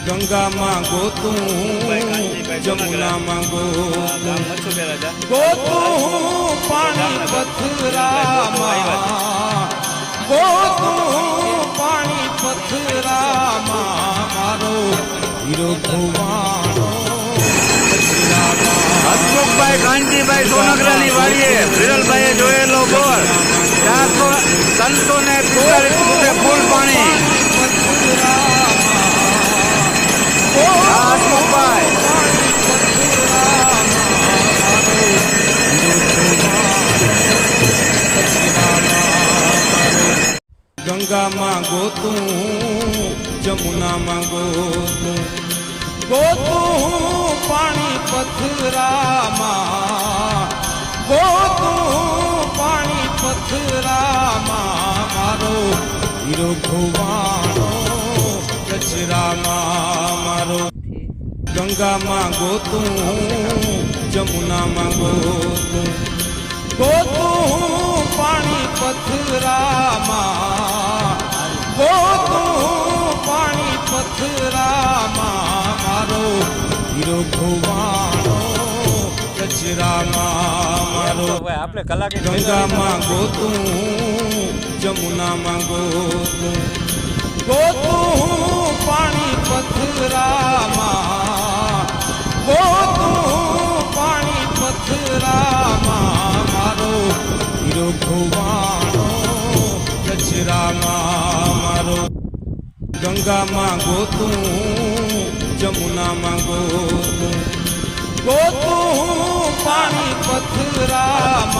ગંગામાં ગોતું જમુનામાં ગોતું ગોતું પાણી પથરામાં ગોતું પાણી પથરામાં મારો હીરો ભુવાનો હસમુખભાઈ સોનગરાની વાડીએ વિરલભાઈએ જોયેલો ગોળ. ચારસો સંતોને ને પિસ્તાલીસ ગંગામાં ગોતું જમુનામાં ગોતું ગોતું પાણી પથરામાં ગોતું પાણી પથરામાં મારો હીરો ભુવાનો કચરામાં મારો ગંગામાં ગોતું જમુનામાં ગોતું ગોતું પાણી પથરામાં પાણી પથરામાં મારો હીરો ભુવાનો કચરામાં મારો આપણે કલાકે ગંગામાં ગોતું જમુનામાં ગોતું. ગોતું પાણી પથરામાં ગોતું પાણી પથરામાં મારો હીરો ભુવાનો ગંગામાં ગોતું જમુનામાં ગોતું ગોતું પાણી પથરામાં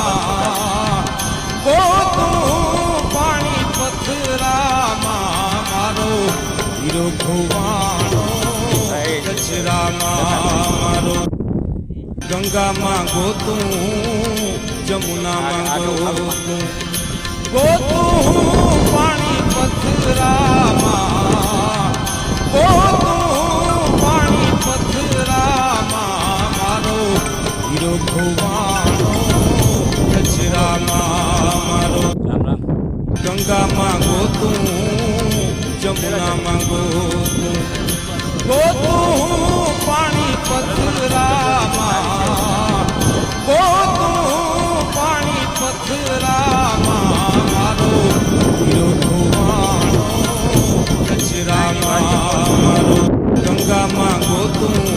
ગોતું પાણી પથરામાં મારો હીરો ભુવાનો કચરામાં મારો ગંગામાં ગોતું જમુનામાં ગોતું ગોતું પાણી પથરામાં જમુનામાં ગોતું ગોતું પાણી પથરામાં ગોતું પાણી પથરામાં મારો કચરામાં મારો ગંગામાં ગોતું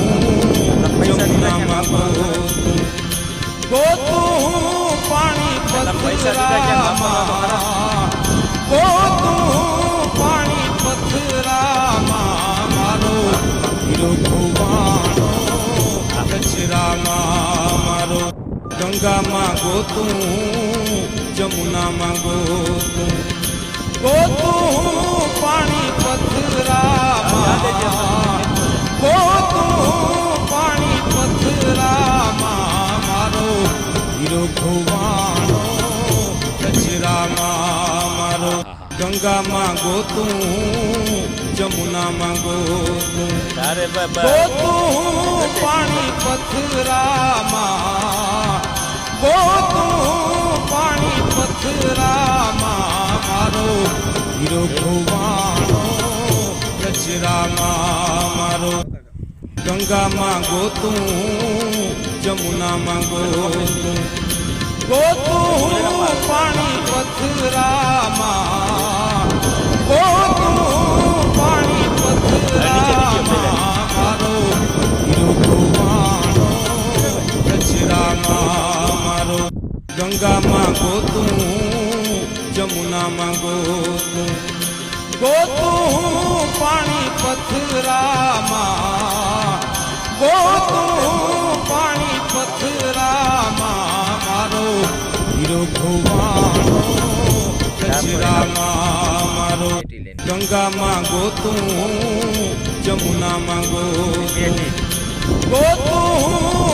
ગંગામાં ગોતું જમુનામાં ગોતું. ગોતું પાણી પથરામાં. ગોતું પાણી પથરામાં. મારો હીરો ભુવાનો. કચરામાં મારો ગંગામાં ગોતું જમુનામાં ગોતું. ગોતું પાણી પથરામાં ભુવાનો કચરામાં મારો ગંગામાં ગોતું જમુનામાં ગોતું ગોતું પાણી પથરામાં ગોતું પાણી પથરામાં મારો ભુવાનો કચરામાં મારો ગંગામાં ગોતું જમુનામાં ગોતું. ગોતું પાણી પથરામાં ગોતું પાણી પથરામાં મારો હીરો ખોવાનો કચરામાં મારો ગંગામાં ગોતું જમુનામાં ગોતું. ગોતું